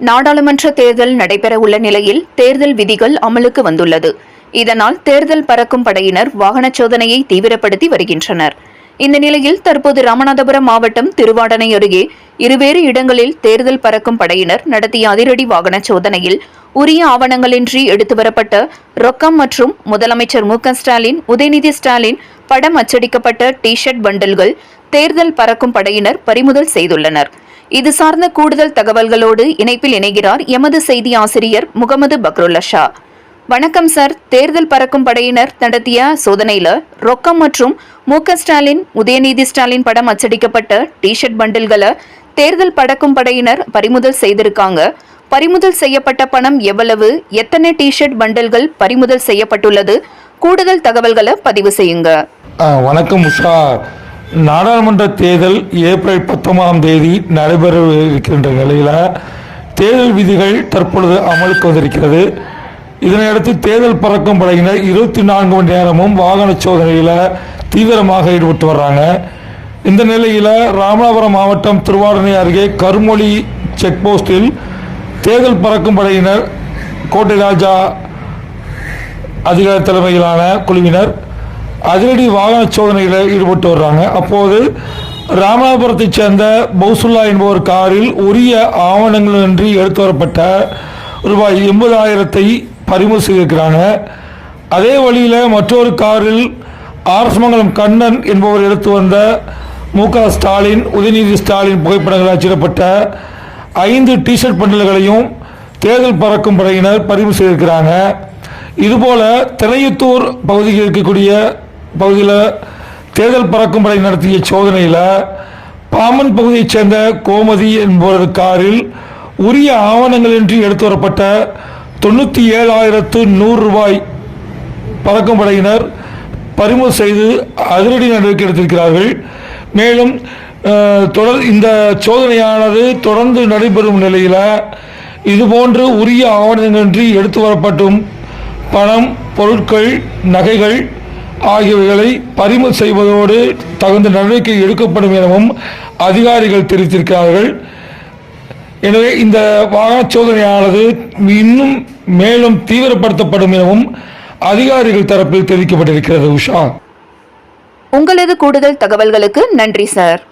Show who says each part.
Speaker 1: நாடாளுமன்ற தேர்தல் நடைபெறவுள்ள நிலையில் தேர்தல் விதிகள் அமலுக்கு வந்துள்ளது. இதனால் தேர்தல் பறக்கும் படையினர் வாகன சோதனையை தீவிரப்படுத்தி வருகின்றனர். இந்த நிலையில் தற்போது ராமநாதபுரம் மாவட்டம் திருவாடனை அருகே இருவேறு இடங்களில் தேர்தல் பறக்கும் படையினர் நடத்திய அதிரடி வாகன சோதனையில் உரிய ஆவணங்களின்றி எடுத்து வரப்பட்ட ரொக்கம் மற்றும் முதலமைச்சர் மு ஸ்டாலின் உதயநிதி ஸ்டாலின் படம் அச்சடிக்கப்பட்ட டி ஷர்ட் பண்டல்கள் தேர்தல் பறக்கும் படையினர் பறிமுதல் செய்துள்ளனர். இது சார்ந்த கூடுதல் தகவல்களோடு இணைப்பில் இணைகிறார் எமது செய்தி ஆசிரியர் முகமது பக்ருல்லா ஷா வணக்கம் சார். தேர்தல் பறக்கும் படையினர் நடத்திய சோதனையில ரொக்கம் மற்றும் மு ஸ்டாலின் உதயநிதி ஸ்டாலின் படம் அச்சடிக்கப்பட்ட டி ஷர்ட் பண்டில்களை தேர்தல் பறக்கும் படையினர் பறிமுதல் செய்திருக்காங்க. பறிமுதல் செய்யப்பட்ட பணம் எவ்வளவு? எத்தனை டி ஷர்ட் பண்டில்கள் பறிமுதல் செய்யப்பட்டுள்ளது? கூடுதல் தகவல்களை பதிவு செய்யுங்க.
Speaker 2: வணக்கம் உஷா. நாடாளுமன்ற தேர்தல் ஏப்ரல் பத்தொன்பதாம் தேதி நடைபெற இருக்கின்ற நிலையில் தேர்தல் விதிகள் தற்பொழுது அமலுக்கு வந்திருக்கிறது. இதனையடுத்து தேர்தல் பறக்கும் படையினர் இருபத்தி நான்கு மணி நேரமும் வாகன சோதனையில் தீவிரமாக ஈடுபட்டு வர்றாங்க. இந்த நிலையில் ராமநாதபுரம் மாவட்டம் திருவாரணை அருகே கருமொழி செக் போஸ்டில் தேர்தல் பறக்கும் படையினர் கோட்டை ராஜா அதிகார தலைமையிலான குழுவினர் அதிரடி வாகன சோதனையில் ஈடுபட்டு வர்றாங்க. அப்போது ராமநாதபுரத்தைச் சேர்ந்த பௌசுல்லா என்பவர் காரில் உரிய ஆவணங்களின்றி எடுத்து வரப்பட்ட ரூபாய் எண்பதாயிரத்தை பறிமுதல் செய்திருக்கிறாங்க. அதே வழியில் மற்றொரு காரில் ஆர்ஸ்மங்கலம் கண்ணன் என்பவர் எடுத்து வந்த மு க ஸ்டாலின் உதயநிதி ஸ்டாலின் புகைப்படங்கள் அச்சிடப்பட்ட ஐந்து டிஷர்ட் பண்டல்களையும் தேர்தல் பறக்கும் படையினர் பதிவு செய்திருக்கிறாங்க. இதுபோல திரையத்தூர் பகுதியில் இருக்கக்கூடிய பகுதியில் தேர்தல் பறக்கும் படை நடத்திய சோதனையில் பாமன் பகுதியைச் சேர்ந்த கோமதி என்பவரது காரில் உரிய ஆவணங்களின்றி எடுத்து வரப்பட்ட தொண்ணூற்றி ஏழாயிரத்து நூறு ரூபாய் பறக்கும் படையினர் பறிமுதல் செய்து அதிரடி நடவடிக்கை எடுத்திருக்கிறார்கள். மேலும் தொடர் இந்த சோதனையானது தொடர்ந்து நடைபெறும் நிலையில் இதுபோன்று உரிய ஆவணங்களின்றி எடுத்து வரப்பட்டும் பணம் பொருட்கள் நகைகள் ஆகியவைகளை பறிமுதல் செய்வதோடு தகுந்த நடவடிக்கை எடுக்கப்படும் எனவும் அதிகாரிகள் தெரிவித்திருக்கிறார்கள். எனவே இந்த வாகன சோதனையானது இன்னும் மேலும் தீவிரப்படுத்தப்படும் எனவும் அதிகாரிகள் தரப்பில் தெரிவிக்கப்பட்டிருக்கிறது உஷா.
Speaker 1: உங்களது கூடுதல் தகவல்களுக்கு நன்றி சார்.